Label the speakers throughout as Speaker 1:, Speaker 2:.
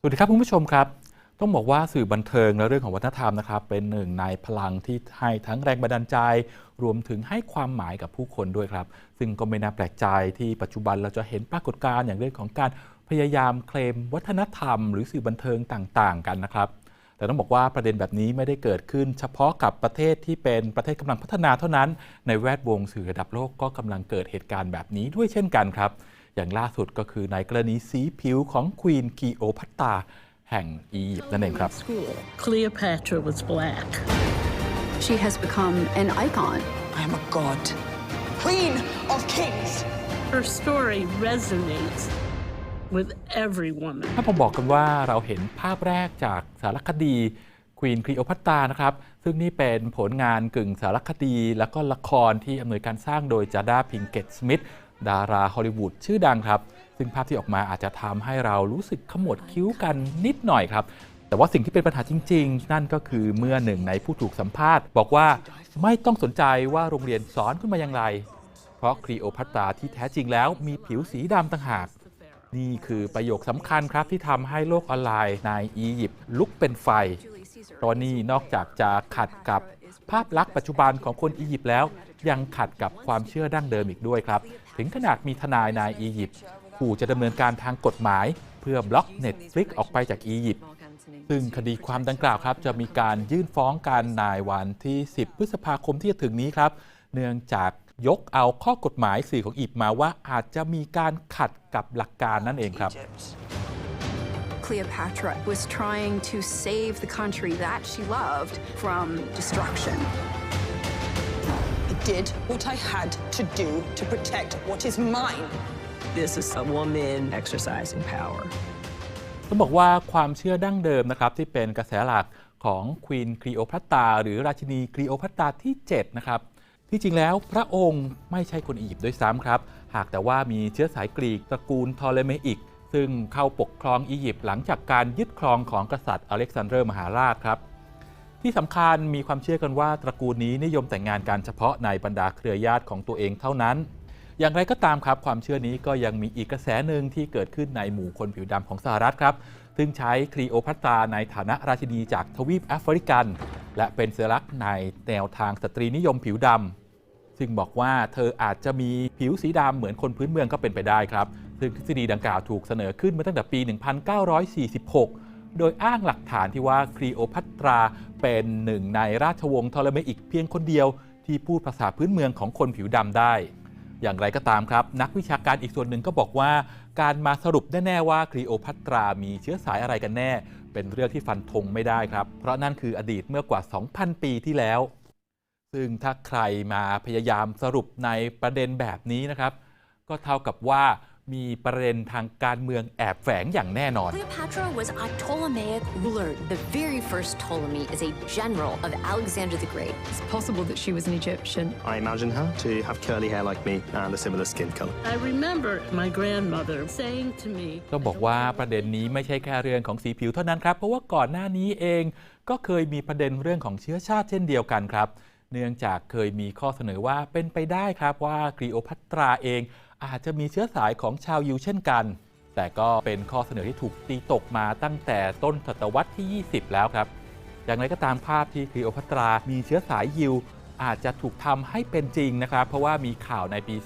Speaker 1: สวัสดีครับคุณผู้ชมครับ ต้องบอกว่าสื่อบันเทิงและเรื่องของวัฒนธรรมนะครับ เป็นหนึ่งในพลังที่ให้ทั้งแรงบันดาลใจ รวมถึงให้ความหมายกับผู้คนด้วยครับ ซึ่งก็ไม่น่าแปลกใจที่ปัจจุบันเราจะเห็นปรากฏการณ์อย่างเรื่องของการพยายามเคลมวัฒนธรรม หรือสื่อบันเทิงต่างๆ กันนะครับ แต่ต้องบอกว่าประเด็นแบบนี้ไม่ได้เกิดขึ้น เฉพาะกับประเทศที่เป็นประเทศกำลังพัฒนาเท่านั้น ในแวดวงสื่อระดับโลกก็กำลังเกิดเหตุการณ์แบบนี้ด้วยเช่นกันครับ อย่างล่าสุดก็คือในกรณีสีผิวของควีนคีโอพัตตาแห่งอียิปต์นั่นเองครับ
Speaker 2: School. Cleopatra was black.
Speaker 3: She has become an icon.
Speaker 4: I am a god, queen of kings.
Speaker 2: Her story resonates with every woman.
Speaker 1: ถ้าผมบอกกันว่าเราเห็นภาพแรกจากสารคดีควีนคลีโอพัตตานะครับ ซึ่งนี่เป็นผลงานกึ่งสารคดี แล้วก็ละครที่อำนวยการสร้างโดยจาดาพิงเกตสมิธ ดาราฮอลลีวูดชื่อดังครับ ซึ่งภาพที่ออกมาอาจจะทำให้เรารู้สึกขมวดคิ้วกันนิดหน่อยครับ แต่ว่าสิ่งที่เป็นปัญหาจริง ๆ นั่นก็คือเมื่อหนึ่งในผู้ถูกสัมภาษณ์ บอกว่าไม่ต้องสนใจว่าโรงเรียนสอนขึ้นมาอย่างไร เพราะคลีโอพัตตราที่แท้จริงแล้วมีผิวสีดำต่างหากนี่คือประโยคสำคัญครับที่ทำให้โลกออนไลน์ในอียิปต์ลุกเป็นไฟตอนนี้นอกจากจะขัดกับ ภาพลักษณ์ปัจจุบันของคนอียิปต์แล้ว ยังขัดกับความเชื่อดั้งเดิมอีกด้วยครับ ถึงขนาดมีทนายในอียิปต์ขู่จะดำเนินการทางกฎหมาย เพื่อบล็อก Netflix ออกไปจากอียิปต์ซึ่งคดีความดังกล่าวครับ จะมีการยื่นฟ้องกันในวันที่ 10 พฤษภาคมที่จะถึงนี้ครับ เนื่องจากยกเอาข้อกฎหมายสื่อของอียิปต์มาว่าอาจจะมีการขัดกับหลักการนั่นเองครับ
Speaker 3: Cleopatra was trying to save the country that she loved from destruction.
Speaker 4: I did what I had to do to protect what is mine.
Speaker 5: This is a woman exercising power.
Speaker 1: ต้องบอกว่าความเชื่อดั้งเดิมนะครับที่เป็นกระแสหลักของควีนคลีโอพัตตราหรือราชินีคลีโอพัตตราที่ 7 นะครับ ที่จริงแล้วพระองค์ไม่ใช่คนอียิปต์ด้วยซ้ำครับ หากแต่ว่ามีเชื้อสายกรีกตระกูลทอเลเมอิก ซึ่งเข้าปกครองอียิปต์หลังจากการยึดครองของกษัตริย์อเล็กซานเดอร์มหาราชครับ ที่สำคัญมีความเชื่อกันว่าตระกูลนี้นิยมแต่งงานกันเฉพาะในบรรดาเครือญาติของตัวเองเท่านั้น อย่างไรก็ตามครับความเชื่อนี้ก็ยังมีอีกกระแสหนึ่งที่เกิดขึ้นในหมู่คนผิวดำของสหรัฐครับ ซึ่งใช้คลีโอพัตราในฐานะราชินีจากทวีปแอฟริกัน และเป็นสัญลักษณ์ในแนวทางสตรีนิยมผิวดำซึ่งบอกว่าเธออาจจะมีผิวสีดำเหมือนคนพื้นเมืองก็เป็นไปได้ครับ ซึ่งทฤษฎีดังกล่าวถูกเสนอขึ้นมาตั้งแต่ปี 1946 โดยอ้างหลักฐานที่ว่าคลีโอพัตราเป็นหนึ่งในราชวงศ์ทอเลเมอิกเพียงคนเดียว ที่พูดภาษาพื้นเมืองของคนผิวดำได้ อย่างไรก็ตามครับ นักวิชาการอีกส่วนหนึ่งก็บอกว่า การมาสรุปแน่ๆว่าคลีโอพัตรามีเชื้อสายอะไรกันแน่ เป็นเรื่องที่ฟันธงไม่ได้ครับ เพราะนั่นคืออดีตเมื่อกว่า 2,000 ปีที่แล้ว ซึ่งถ้าใครมาพยายามสรุปในประเด็นแบบนี้นะครับก็เท่ากับว่า มีประเด็นทางการเมืองแอบแฝงอย่างแน่นอน
Speaker 6: Cleopatra was a Ptolemaic ruler. The very first Ptolemy is a general of Alexander the Great.
Speaker 7: It's possible that she was an Egyptian.
Speaker 8: I imagine her to have curly hair like me and a similar skin color.
Speaker 2: I remember my grandmother saying to me,
Speaker 1: ต้องบอกว่าประเด็นนี้ไม่ใช่แค่เรื่องของสีผิวเท่านั้นครับ เพราะว่าก่อนหน้านี้เองก็เคยมีประเด็นเรื่องของเชื้อชาติเช่นเดียวกันครับ เนื่องจากเคยมีข้อเสนอว่าเป็นไปได้ครับว่าคลีโอพัตราเอง อาจจะมีเชื้อสายของชาวยิวเช่นกัน แต่ก็เป็นข้อเสนอที่ถูกตีตกมาตั้งแต่ต้นศตวรรษที่ 20 แล้วครับ อย่างไรก็ตามภาพที่คลีโอพัตรา มีเชื้อสายยิว อาจจะถูกทำให้เป็นจริงนะครับ เพราะว่ามีข่าวในปี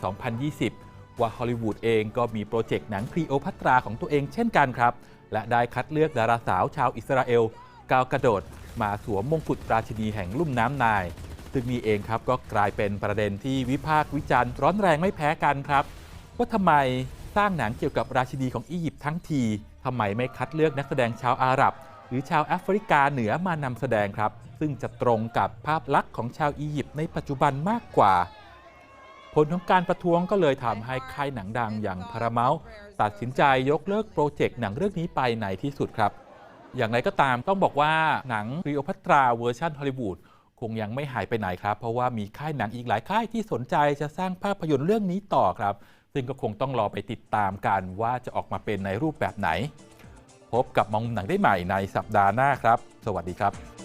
Speaker 1: 2020 ว่าฮอลลีวูดเองก็มีโปรเจกต์หนังคลีโอพัตราของตัวเองเช่นกันครับ และได้คัดเลือกดาราสาวชาวอิสราเอลกาวกระโดด มาสวมมงกุฎราชินีแห่งลุ่มน้ำนายซึ่งนี่เองครับก็กลายเป็นประเด็นที่วิพากษ์วิจารณ์ร้อนแรงไม่แพ้กันครับ ว่าทำไมสร้างหนังเกี่ยวกับราชินีของอียิปต์ทั้งทีทำไมไม่คัดเลือกนักแสดงชาวอาหรับ หรือชาวแอฟริกาเหนือมานำแสดงครับ ซึ่งจะตรงกับภาพลักษณ์ของชาวอียิปต์ในปัจจุบันมากกว่า ผลของการประท้วงก็เลยทำให้ค่ายหนังดังอย่างพาราเมลตัดสินใจยกเลิกโปรเจกต์หนังเรื่องนี้ไปในที่สุดครับ อย่างไรก็ตามต้องบอกว่าหนังคลีโอพัตราเวอร์ชันฮอลลีวูดคงยังไม่หายไปไหนครับ เพราะว่ามีค่ายหนังอีกหลายค่ายที่สนใจจะสร้างภาพยนตร์เรื่องนี้ต่อครับ ซึ่งก็คงต้องรอไปติดตามกันว่าจะออกมาเป็นในรูปแบบไหน พบกับมองมุมหนังได้ใหม่ในสัปดาห์หน้าครับ สวัสดีครับ